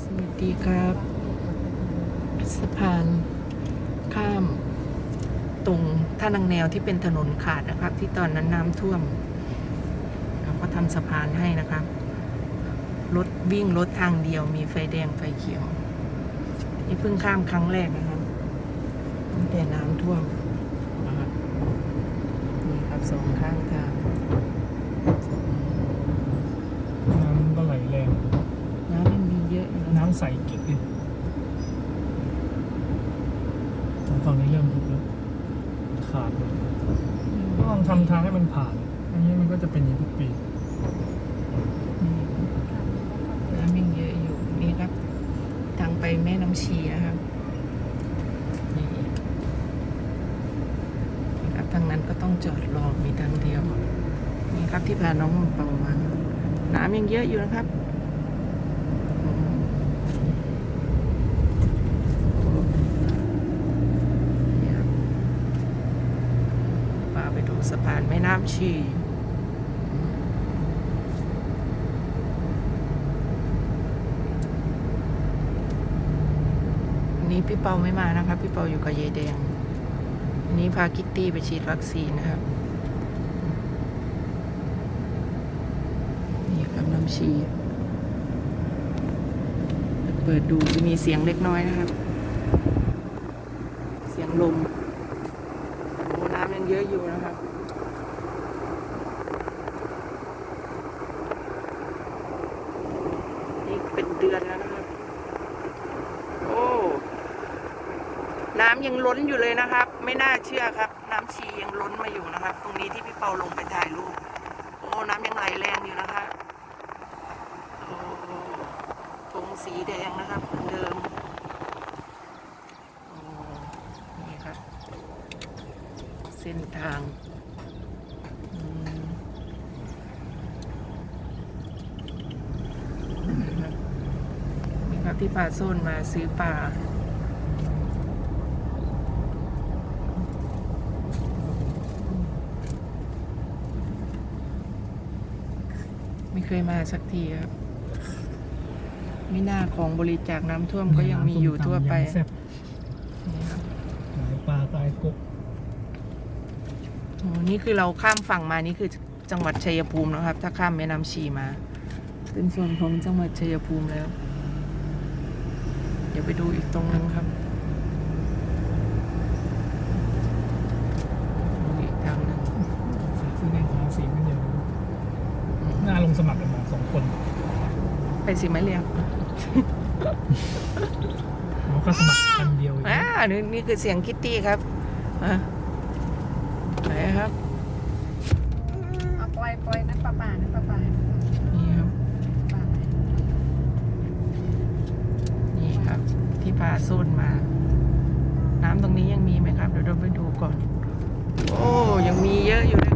สวัสดีครับ สะพานข้าม ตรงท่านังแนวที่เป็นถนนขาดนะครับ ที่ตอนนั้นน้ำท่วมเราก็ทำสะพานให้นะครับรถวิ่งรถทางเดียวมีไฟแดงไฟเขียว นี่เพิ่งข้ามครั้งแรกนะครับตั้งแต่น้ำท่วมนะครับนี่ครับสองข้างทาง น้ำก็ไหลแรง น้ำมันมีเยอะอยู่นะ น้ำ ใสกิ๊กเลยตรงฝั่งนี้เริ่มยุบแล้วขาดเลยก็ลองทำทางให้มันผ่าน อันนี้มันก็จะเป็นอย่างทุกปีน้ำยังเยอะอยู่นี่ครับ ทางไปแม่น้ำชีนะครับนี่ครับทางนั้นก็ต้องจอดรอมีทางเดียวนี่ครับที่พาน้องมังเปามาน้ำยังเยอะอยู่นะครับอืมนี่ครับพาไปดู สะพานแม่น้ำชี นี้พี่เปาไม่มานะครับพี่เปาอยู่กับยายแดง นี้พาคิตตี้ไปฉีดวัคซีนนะครับ นี่ครับน้ำชี เปิดดูจะมีเสียงเล็กน้อยนะครับ เสียงลมน้ำยังเยอะอยู่นะครับ นี่เป็นเดือนแล้วนะครับ โอ้ น้ำยังล้นอยู่เลยนะครับ ไม่น่าเชื่อครับ น้ำชียังล้นมาอยู่นะครับ ตรงนี้ที่พี่เปาลงไปถ่ายรูปโอ้น้ำยังไหลแรงอยู่นะครับโอ้ธงสีแดงนะครับเหมือนเดิมโอ้นี่ครับเส้นทางนี่ครับนี่ครับที่ปลาโซนมาซื้อปลา ไม่เคยมาสักทีครับไม่น่าของบริจาคน้ำท่วมก็ยังมีอยู่ทั่วไปน้ำส้มตำยำแซ่บนี่ครับหลายปลาตายกบโอ้นี่คือเราข้ามฝั่งมานี่คือจังหวัดชัยภูมินะครับ ถ้าข้ามแม่น้ำชีมาเป็นส่วนของจังหวัดชัยภูมิแล้ว เดี๋ยวไปดูอีกตรงนึงครับดูอีกทางหนึง ใส่เสื้อแดงทาสีไม่เดียว อืม น่าลง สมัครกันมาสองคนไปสิไม่เรียกเขาก็สมัครกันเดียวเองอ่านี่นี่คือเสียงคิตตี้ครับอะไหนครับ เอาปล่อยปล่อยนั่นปลาป่านั่นปลาป่านี่ครับปลานี่ครับ ที่พาโซนมา น้ำตรงนี้ยังมีไหมครับ เดี๋ยวเราไปดูก่อน โอ้ ยังมีเยอะอยู่เลย